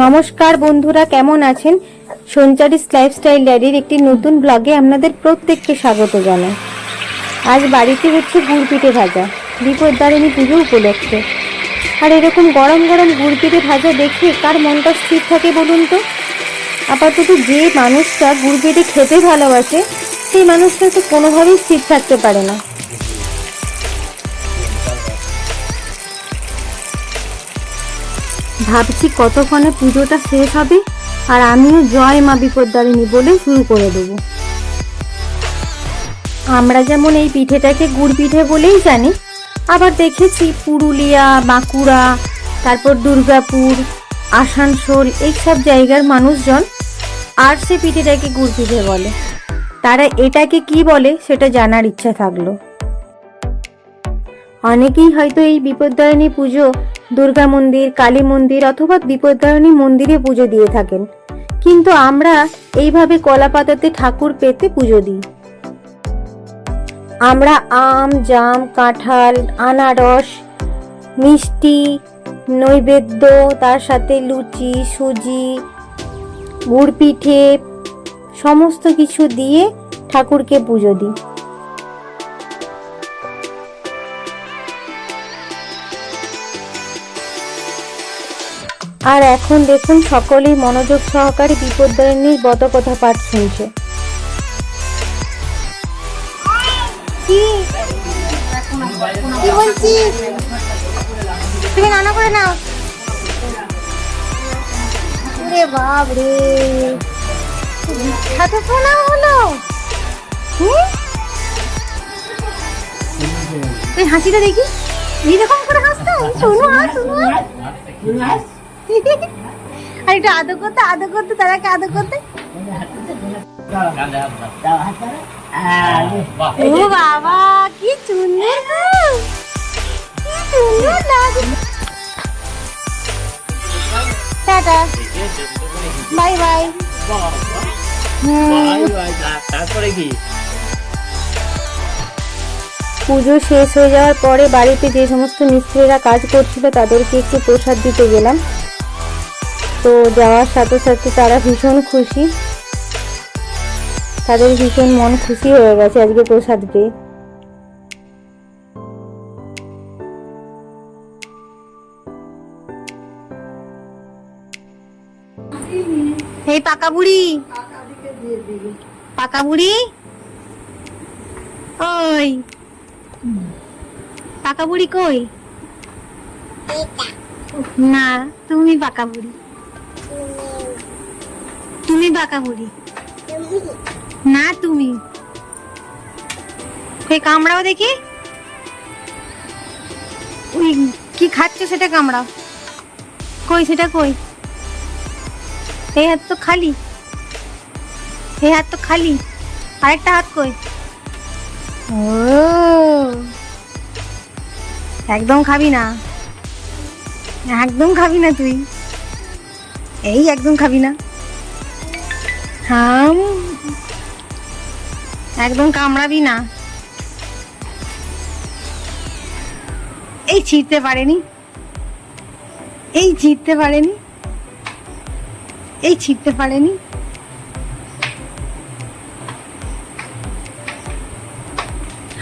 নমস্কার বন্ধুরা, কেমন আছেন? সঞ্চারিস লাইফস্টাইল ডায়েরির একটি নতুন ব্লগে আপনাদের প্রত্যেককে স্বাগত জানাই। আজ বাড়িতে হচ্ছে গুড় পিঠে ভাজা, বিপদদারিণী পুজো উপলক্ষে। আর এরকম গরম গরম গুড় পিঠে ভাজা দেখে কার মনটা স্থির থাকে বলুন তো? আপাতত যে মানুষটা গুড় পিঠে খেতে ভালোবাসে, সেই মানুষটা তো কোনোভাবেই স্থির থাকতে পারে না। ভাবছি কতক্ষণে পুজোটা শেষ হবে আর আমিও জয় মা বিপদদারিণী বলে শুরু করে দেব। আমরা যেমন এই পিঠেটাকে গুড় পিঠে বলেই জানি, আবার দেখেছি পুরুলিয়া, বাঁকুড়া, তারপর দুর্গাপুর, আসানসোল, এইসব জায়গার মানুষজন আর সে পিঠেটাকে গুড় পিঠে বলে। তারা এটাকে কি বলে সেটা জানার ইচ্ছা থাকল। অনেকেই হয়তো এই বিপদদায়নী পুজো দুর্গা মন্দির, কালী মন্দির অথবা বিপদদায়নী মন্দিরে পুজো দিয়ে থাকেন। কিন্তু আমরা এইভাবে কলা পাতাতে ঠাকুর পেতে পুজো দিই। আমরা আম, জাম, কাঁঠাল, আনারস, মিষ্টি, নৈবেদ্য, তার সাথে লুচি, সুজি গুড় পিঠে সমস্ত কিছু দিয়ে ঠাকুরকে পুজো দিই। আর এখন দেখুন সকলেই মনোযোগ সহকারে বিপদদারিণীর বতকথা পাঠ শুনছে। তুমি রান্না করে নাও। রে বাপ রে প্রণাম হলো। তুই হাসিটা দেখি। এইরকম করে হাসতো শোনো হাস শোনো। আর একটু আদর করতে আদর করতে, তারাকে আদর করতে। ও বাবা, কি সুন্দর কি সুন্দর টাটা। Bye bye. পুজো শেষ হয়ে যাওয়ার পরে বাড়িতে যে সমস্ত মিস্ত্রিরা কাজ করছিল তাদেরকে একটু প্রসাদ দিতে গেলাম। তো যাওয়ার সাথে সাথে তারা ভীষণ খুশি। তাদের ভীষণ মন খুশি হয়ে গেছে আজকে প্রসাদ পেয়ে এই পাকা বুড়ি। পাকা বুড়ি? ওই। পাকা বুড়ি কই? না, তুমি পাকা বুড়ি। তুমি পাকা বুড়ি না তুমি। কামড়াও দেখি। ওই কি খাচ্ছ সেটা কামড়াও। কই, সেটা কই? এই হাত তো খালি। এই হাত তো খালি। আরেকটা হাত কই? ও। একদম খাবি না। একদম খাবি না তুই। এই একদম খাবি না। হাম একদম কামড়াবি না। এই ছিঁড়তে পারেনি। এই ছিঁড়তে পারেনি। এই ছিঁড়তে পারেনি।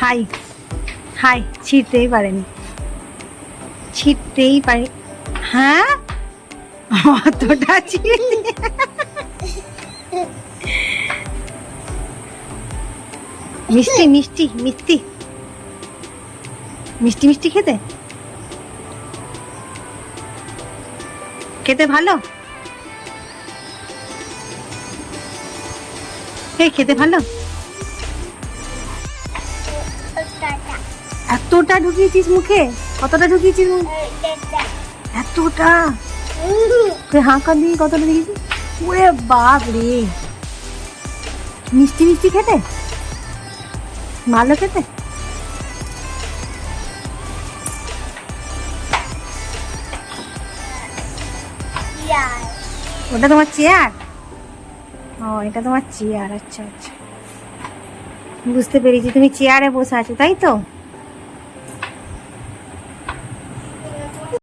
হাই হাই, ছিঁড়তেই পারেনি। ছিঁড়তেই পারে হ্যাঁ? অতটা ছিঁড়ে মিষ্টি মিষ্টি মিষ্টি। মিষ্টি মিষ্টি খেতে? খেতে ভালো? এই খেতে ভালো? এতটা। ঢুকিয়েছিস মুখে? কতটা ঢুকিয়েছিস এতটা। তুই হাঁকা দিয়ে কতটা ঢুকিয়েছিস? ওরে বাপ রে মিষ্টি মিষ্টি খেতে? ভালো খেতে ওটা তোমার চেয়ার? ও এটা তোমার চেয়ার আচ্ছা আচ্ছা। বুঝতে পেরেছি তুমি চেয়ারে বসে আছো তাই তো?